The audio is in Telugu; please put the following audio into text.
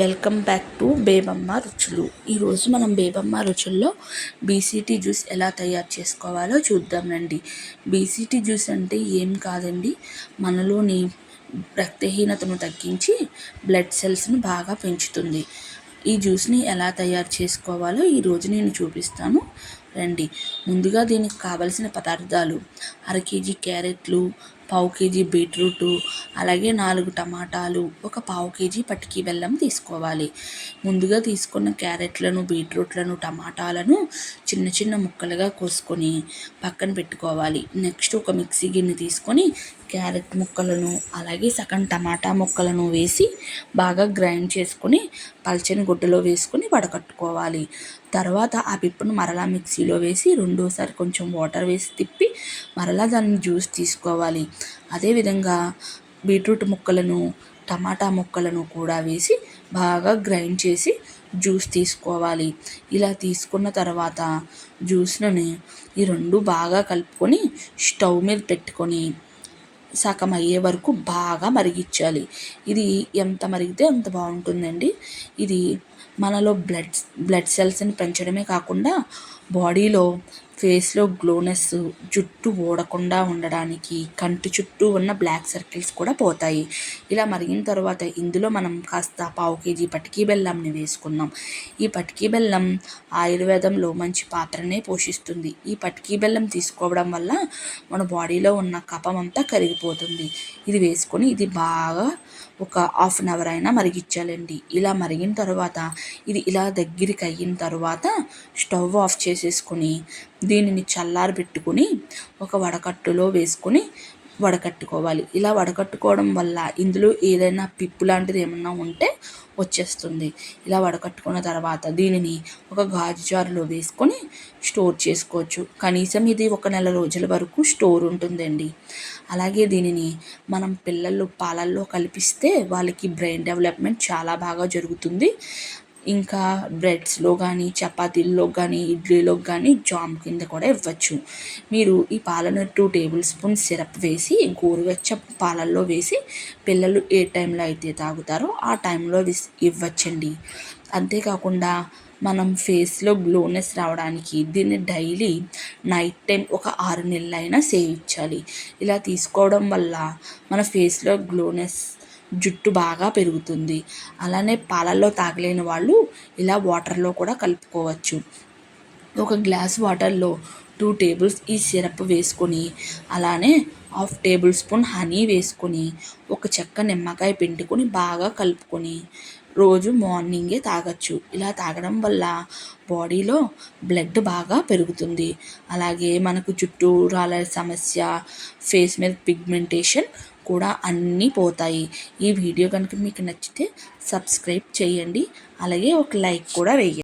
వెల్కమ్ బ్యాక్ టు బేబమ్మ రుచులు. ఈరోజు మనం బేబమ్మ రుచుల్లో బీసీటీ జ్యూస్ ఎలా తయారు చేసుకోవాలో చూద్దాం రండి. బీసీటీ జ్యూస్ అంటే ఏం కాదండి? మనలోని రక్తహీనతను తగ్గించి బ్లడ్ సెల్స్ను బాగా పెంచుతుంది. ఈ జ్యూస్ని ఎలా తయారు చేసుకోవాలో ఈరోజు నేను చూపిస్తాను. రండి. ముందుగా దీనికి కావలసిన పదార్థాలు అర కేజీ క్యారెట్లు పావు కేజీ బీట్రూటు అలాగే నాలుగు టమాటాలు ఒక పావు కేజీ పటికి బెల్లం తీసుకోవాలి. ముందుగా తీసుకున్న క్యారెట్లను బీట్రూట్లను టమాటాలను చిన్న చిన్న ముక్కలుగా కోసుకొని పక్కన పెట్టుకోవాలి. నెక్స్ట్ ఒక మిక్సీ గిన్నె తీసుకొని క్యారెట్ ముక్కలను అలాగే సగం టమాటా ముక్కలను వేసి బాగా గ్రైండ్ చేసుకొని పల్చని గుడ్డలో వేసుకొని వడకట్టుకోవాలి. తర్వాత ఆ పిప్పును మరలా మిక్సీలో వేసి రెండోసారి కొంచెం వాటర్ వేసి తిప్పి మరలా దాన్ని జ్యూస్ తీసుకోవాలి. అదేవిధంగా బీట్రూట్ ముక్కలను టమాటా ముక్కలను కూడా వేసి బాగా గ్రైండ్ చేసి జ్యూస్ తీసుకోవాలి. ఇలా తీసుకున్న తర్వాత జ్యూస్ని ఈ రెండు బాగా కలుపుకొని స్టవ్ మీద పెట్టుకొని సగం అయ్యే వరకు బాగా మరిగించాలి ఇది ఎంత మరిగితే అంత బాగుంటుందండి. ఇది మనలో బ్లడ్ బ్లడ్ సెల్స్ని పెంచడమే కాకుండా బాడీలో ఫేస్లో గ్లోనెస్ జుట్టు ఊడకుండా ఉండడానికి కంటి చుట్టూ ఉన్న బ్లాక్ సర్కిల్స్ కూడా పోతాయి. ఇలా మరిగిన తర్వాత ఇందులో మనం కాస్త పావు కేజీ పటికీ బెల్లంని వేసుకున్నాం ఈ పటికీ బెల్లం ఆయుర్వేదంలో మంచి పాత్రనే పోషిస్తుంది. ఈ పటికీ బెల్లం తీసుకోవడం వల్ల మన బాడీలో ఉన్న కపం అంతా కరిగిపోతుంది. ఇది వేసుకొని ఇది బాగా ఒక హాఫ్ అన్ అవర్ అయినా మరిగించాలండి ఇలా మరిగిన తర్వాత ఇది ఇలా దగ్గరికి అయిన తర్వాత స్టవ్ ఆఫ్ చేసేసుకొని దీనిని చల్లారబెట్టుకుని ఒక వడకట్టులో వేసుకొని వడకట్టుకోవాలి. ఇలా వడకట్టుకోవడం వల్ల ఇందులో ఏదైనా పిప్పు లాంటిది ఏమన్నా ఉంటే వచ్చేస్తుంది. ఇలా వడకట్టుకున్న తర్వాత దీనిని ఒక గాజు జారులో వేసుకొని స్టోర్ చేసుకోవచ్చు. కనీసం ఇది ఒక నెల రోజుల వరకు స్టోర్ ఉంటుందండి. అలాగే దీనిని మనం పిల్లలు పాలల్లో కలిపిస్తే వాళ్ళకి బ్రెయిన్ డెవలప్మెంట్ చాలా బాగా జరుగుతుంది. ఇంకా బ్రెడ్స్లో కానీ చపాతీల్లో కానీ ఇడ్లీలో కానీ జామ్ కింద కూడా ఇవ్వచ్చు. మీరు ఈ పాలను టూ టేబుల్ స్పూన్ సిరప్ వేసి గోరువెచ్చ పాలల్లో వేసి పిల్లలు ఏ టైంలో అయితే తాగుతారో ఆ టైంలో ఇవ్వచ్చండి. అంతేకాకుండా మనం ఫేస్లో గ్లోనెస్ రావడానికి దీన్ని డైలీ నైట్ టైం ఒక ఆరు నెలలైనా సేవించాలి. ఇలా తీసుకోవడం వల్ల మన ఫేస్లో గ్లోనెస్ జుట్టు బాగా పెరుగుతుంది. అలానే పాలల్లో తాగలేని వాళ్ళు ఇలా వాటర్లో కూడా కలుపుకోవచ్చు. ఒక గ్లాస్ వాటర్లో టూ టేబుల్స్ ఈ సిరప్ వేసుకొని అలానే హాఫ్ టేబుల్ స్పూన్ హనీ వేసుకొని ఒక చెక్క నిమ్మకాయ పిండుకొని బాగా కలుపుకొని రోజు మార్నింగే తాగొచ్చు. ఇలా తాగడం వల్ల బాడీలో బ్లడ్ బాగా పెరుగుతుంది. అలాగే మనకు చుట్టూ రాలే సమస్య ఫేస్ మీద పిగ్మెంటేషన్ కూడా అన్నీ పోతాయి. ఈ వీడియో కనుక మీకు నచ్చితే సబ్స్క్రైబ్ చేయండి. అలాగే ఒక లైక్ కూడా వేయండి.